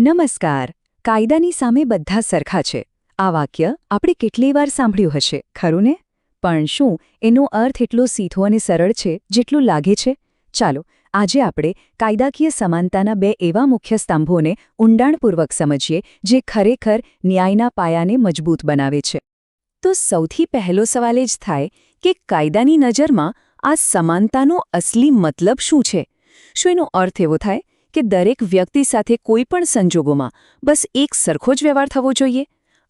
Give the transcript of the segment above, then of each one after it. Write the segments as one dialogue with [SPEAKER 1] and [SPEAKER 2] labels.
[SPEAKER 1] નમસ્કાર. કાયદાની સામે બધા સરખા છે. આ વાક્ય આપણે કેટલી વાર સાંભળ્યું હશે, ખરું ને? પણ શું એનો અર્થ એટલો સીધો અને સરળ છે જેટલું લાગે છે? ચાલો, આજે આપણે કાયદાકીય સમાનતાના બે એવા મુખ્ય સ્તંભોને ઊંડાણપૂર્વક સમજીએ જે ખરેખર ન્યાયના પાયાને મજબૂત બનાવે છે. તો સૌથી પહેલો સવાલ એ જ થાય કે કાયદાની નજરમાં આ સમાનતાનો અસલી મતલબ શું છે? શું એનો અર્થ એવો થાય? કે દરેક વ્યક્તિ સાથે કોઈ પણ સંજોગોમાં બસ એક સરખો જ વ્યવહાર થવો જોઈએ?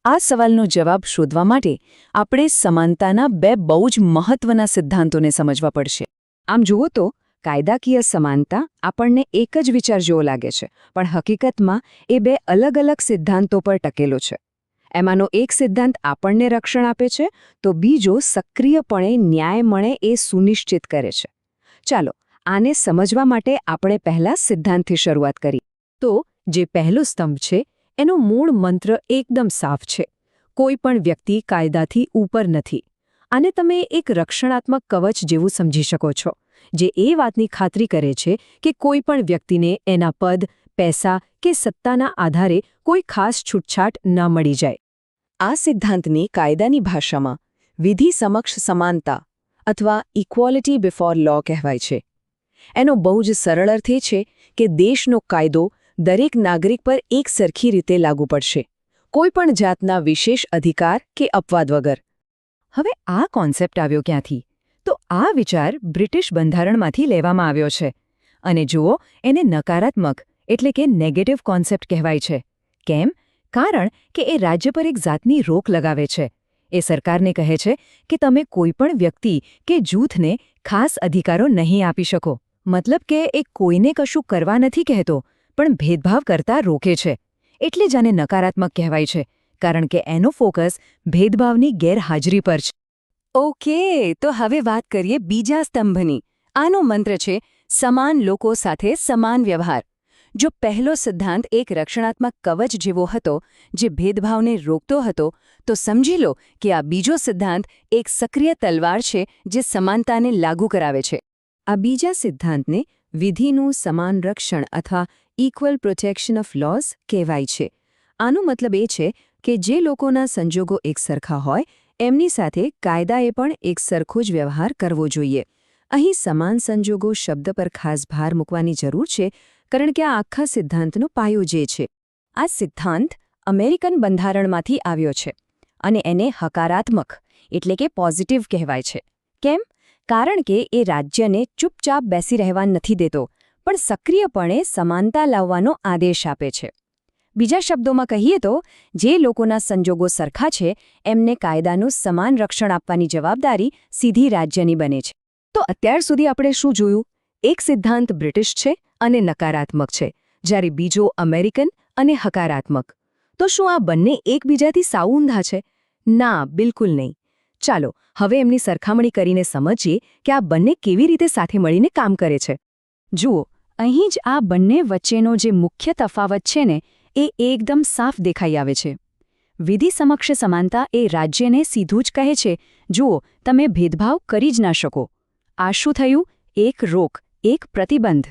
[SPEAKER 1] આ સવાલનો જવાબ શોધવા માટે આપણે સમાનતાના બે બહુ જ મહત્વના સિદ્ધાંતોને સમજવા પડશે. આમ જુઓ તો, કાયદાકીય સમાનતા આપણને એક જ વિચાર જેવો લાગે છે, પણ હકીકતમાં એ બે અલગ અલગ સિદ્ધાંતો પર ટકેલો છે. એમાંનો એક સિદ્ધાંત આપણને રક્ષણ આપે છે, તો બીજો સક્રિયપણે ન્યાય મળે એ સુનિશ્ચિત કરે છે. ચાલો આને સમજવા માટે આપણે પહેલા સિદ્ધાંતથી શરૂઆત કરી. તો, જે પહેલો સ્તંભ છે, એનો મૂળ મંત્ર એકદમ સાફ છે. કોઈ પણ વ્યક્તિ કાયદાથી ઉપર નથી. આને તમે એક રક્ષણાત્મક કવચ જેવું સમજી શકો છો, જે એ વાતની ખાતરી કરે છે કે કોઈ પણ વ્યક્તિને એના પદ, પૈસા કે સત્તાના આધારે કોઈ ખાસ છૂટછાટ ન મળી જાય. આ સિદ્ધાંતની કાયદાની ભાષામાં વિધિ સમક્ષ સમાનતા અથવા ઇક્વોલિટી બિફોર લો કહેવાય છે. એનો બહુ જ સરળ અર્થ એ છે કે દેશનો કાયદો દરેક નાગરિક પર એક સરખી રીતે લાગુ પડશે. કોઈપણ જાતના વિશેષ અધિકાર કે અપવાદ વગર. હવે આ કોન્સેપ્ટ આવ્યો ક્યાંથી? તો આ વિચાર બ્રિટિશ બંધારણમાંથી લેવામાં આવ્યો છે. અને જુઓ, એને નકારાત્મક એટલે કે નેગેટિવ કોન્સેપ્ટ કહેવાય છે. કેમ? કારણ કે એ રાજ્ય પર એક જાતની રોક લગાવે છે. એ સરકારને કહે છે કે તમે કોઈપણ વ્યક્તિ કે જૂથને ખાસ અધિકારો નહીં આપી શકો. મતલબ કે એ કોઈને કશું કરવા નથી કહેતો, પણ ભેદભાવ કરતા રોકે છે. એટલે જ આને નકારાત્મક કહેવાય છે, કારણ કે એનો ફોકસ ભેદભાવની ગેરહાજરી પર છે. ઓકે, તો હવે વાત કરીએ બીજા સ્તંભની. આનો મંત્ર છે, સમાન લોકો સાથે સમાન વ્યવહાર. જો પહેલો સિદ્ધાંત એક રક્ષણાત્મક કવચ જેવો હતો, જે ભેદભાવને રોકતો હતો, તો સમજી લો કે આ બીજો સિદ્ધાંત એક સક્રિય તલવાર છે જે સમાનતાને લાગુ કરાવે છે. આ બીજા સિદ્ધાંતને વિધિનું સમાન રક્ષણ અથવા ઇક્વલ પ્રોટેક્શન ઓફ લોઝ કહેવાય છે. આનો મતલબ એ છે કે જે લોકોના સંજોગો એકસરખા હોય, એમની સાથે કાયદાએ પણ એક સરખો જ વ્યવહાર કરવો જોઈએ. અહીં સમાન સંજોગો શબ્દ પર ખાસ ભાર મૂકવાની જરૂર છે, કારણ કે આ આખા સિદ્ધાંતનો પાયો જે છે. આ સિદ્ધાંત અમેરિકન બંધારણમાંથી આવ્યો છે અને એને હકારાત્મક, એટલે કે પોઝિટિવ કહેવાય છે. કેમ? કારણ કે એ રાજ્યને ચૂપચાપ બેસી રહેવા નથી દેતો, પણ સક્રિયપણે સમાનતા લાવવાનો આદેશ આપે છે. બીજા શબ્દોમાં કહીએ તો, જે લોકોના સંજોગો સરખા છે, એમને કાયદાનું સમાન રક્ષણ આપવાની જવાબદારી સીધી રાજ્યની બને છે. તો અત્યાર સુધી આપણે શું જોયું? એક સિદ્ધાંત બ્રિટિશ છે અને નકારાત્મક છે, જ્યારે બીજો અમેરિકન અને હકારાત્મક. તો શું આ બંને એકબીજાથી સાવ છે? ના, બિલકુલ નહીં. ચાલો, હવે એમની સરખામણી કરીને સમજીએ કે આ બંને કેવી રીતે સાથે મળીને કામ કરે છે. જુઓ, અહીં જ આ બંને વચ્ચેનો જે મુખ્ય તફાવત છે ને, એ એકદમ સાફ દેખાઈ આવે છે. વિધિ સમક્ષ સમાનતા એ રાજ્યને સીધું જ કહે છે, જુઓ, તમે ભેદભાવ કરી જ ના શકો. આ શું થયું? એક રોક, એક પ્રતિબંધ.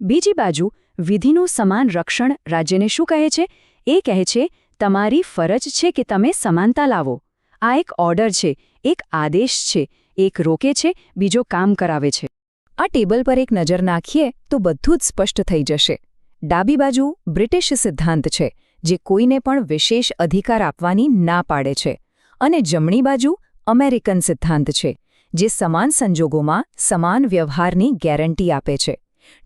[SPEAKER 1] બીજી બાજુ, વિધિનું સમાન રક્ષણ રાજ્યને શું કહે છે? એ કહે છે, તમારી ફરજ છે કે તમે સમાનતા લાવો. આ એક ઓર્ડર છે, એક આદેશ છે, એક રોકે છે, બીજો કામ કરાવે છે. આ ટેબલ પર એક નજર નાખીએ તો બધું જ સ્પષ્ટ થઈ જશે. ડાબી બાજુ બ્રિટિશ સિદ્ધાંત છે, જે કોઈને પણ વિશેષ અધિકાર આપવાની ના પાડે છે. અને જમણી બાજુ અમેરિકન સિદ્ધાંત છે, જે સમાન સંજોગોમાં સમાન વ્યવહારની ગેરંટી આપે છે.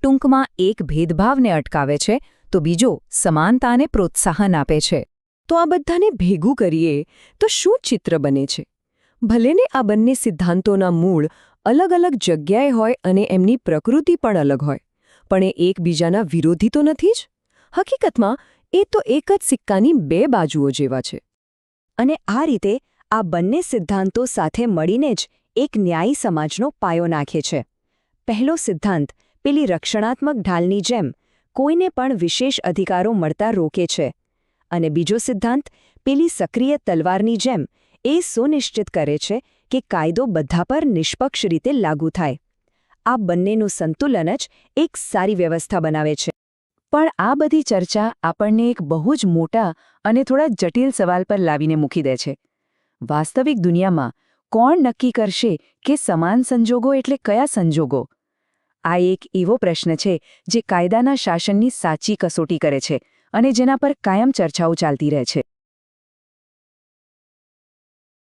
[SPEAKER 1] ટૂંકમાં એક ભેદભાવને અટકાવે છે, તો બીજો સમાનતાને પ્રોત્સાહન આપે છે. તો આ બધાને ભેગું કરીએ તો શું ચિત્ર બને છે? ભલેને આ બંને સિદ્ધાંતોના મૂળ અલગ અલગ જગ્યાએ હોય અને એમની પ્રકૃતિ પણ અલગ હોય, પણ એ એકબીજાના વિરોધી તો નથી જ? હકીકતમાં, એ તો એક જ સિક્કાની બે બાજુઓ જેવા છે. અને આ રીતે આ બંને સિદ્ધાંતો સાથે મળીને જ એક ન્યાયી સમાજનો પાયો નાખે છે. પહેલો સિદ્ધાંત, પેલી રક્ષણાત્મક ઢાલની જેમ, કોઈને પણ વિશેષ અધિકારો મળતા રોકે છે. અને બીજો સિદ્ધાંત, પેલી સક્રિય તલવારની જેમ, એ સુનિશ્ચિત કરે છે કે કાયદો બધા પર નિષ્પક્ષ રીતે લાગુ થાય. આ બંનેનું સંતુલન જ એક સારી વ્યવસ્થા બનાવે છે. પણ આ બધી ચર્ચા આપણને એક બહુ જ મોટા અને થોડા જટિલ સવાલ પર લાવીને મૂકી દે છે. વાસ્તવિક દુનિયામાં કોણ નક્કી કરશે કે સમાન સંજોગો એટલે કયા સંજોગો? આ એક એવો પ્રશ્ન છે જે કાયદાના શાસનની સાચી કસોટી કરે છે. અને જેના પર કાયમ ચર્ચાઓ ચાલતી રહે છે.